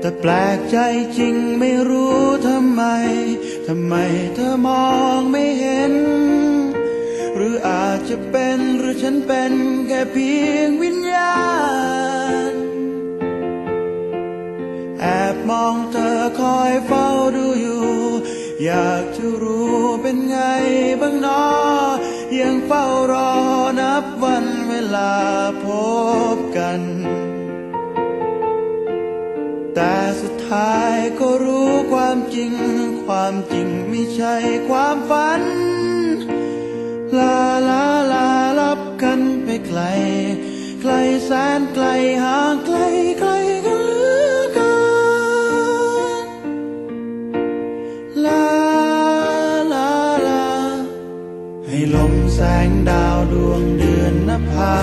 แต่แปลกใจจริงไม่รู้ทำไม ทำไมเธอมองไม่เห็น หรืออาจจะเป็นหรือฉันเป็นแค่เพียงวิญญาณ แอบมองเธอคอยเฝ้าดูอยู่ อยากจะรู้เป็นไงบ้างเนอ ยังเฝ้ารอนับวันเวลาพบกัน แต่สุดท้ายก็รู้ความจริง ความจริงไม่ใช่ความฝัน ลาลาลาลับกันไปไกล ไกลแสนไกลห่างไกลไกลกันเหลือเกินลาลาลาให้ลมแสงดาวดวงเดือนนภา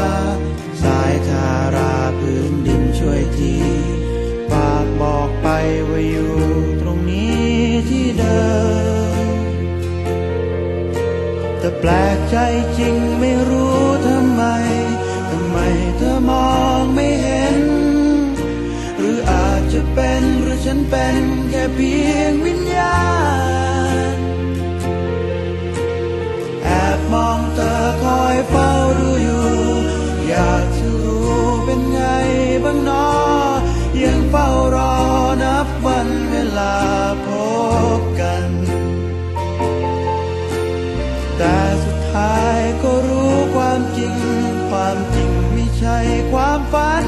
ลกใจจริงไม่รู้ทำไม ทำไมเธอมองไม่เห็น หรืออาจจะเป็นหรือฉันเป็นแค่เพียงวิ ทายก็รู้ความจริง ความจริงไม่ใช่ความฝัน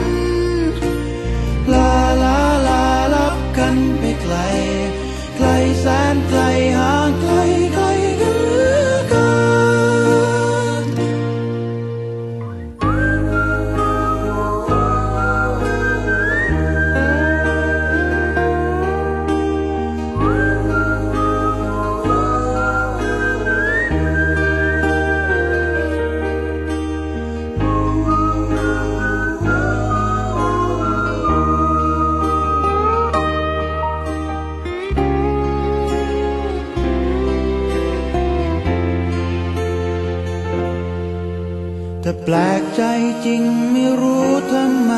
แปลกใจจริงไม่รู้ทำไม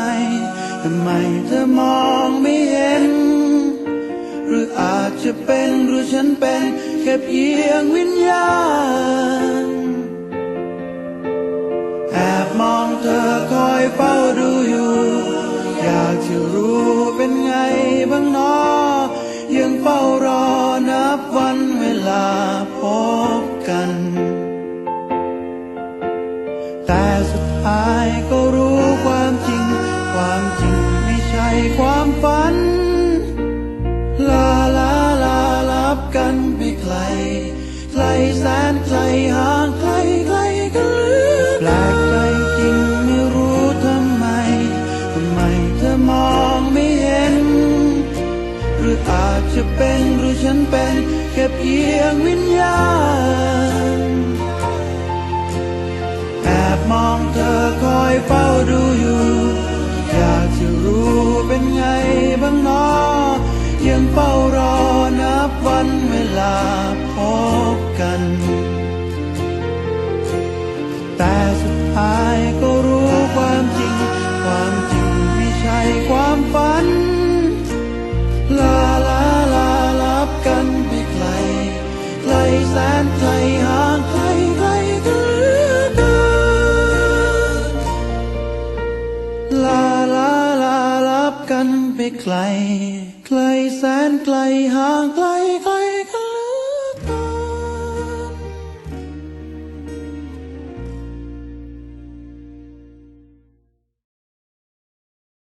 ทำไมเธอมองไม่เห็น หรืออาจจะเป็นหรือฉันเป็นแค่เพียงวิญญาณ แอบมองเธอคอยเฝ้าดูอยู่ อยากจะรู้เป็นไงบ้างเนอยังเฝ้ารอนับวันเวลา ก็รู้ความจริง ความจริงไม่ใช่ความฝัน ลาลาลาลับกันไปไกลไกลแสนไกลห่างไกลไกลกันเหลือแปลกใจจริงไม่รู้ทำไมทำไมเธอมองไม่เห็น หรืออาจจะเป็นหรือฉันเป็นแค่เพียงวิญญาณแอบมอง เธอยเฝ้าดูอยู่ อยากจะรู้เป็นไงบ้างเนอยังเฝ้ารอนับวันเวลาพบกัน ไปไกล ไกลแสนไกลห่างไกล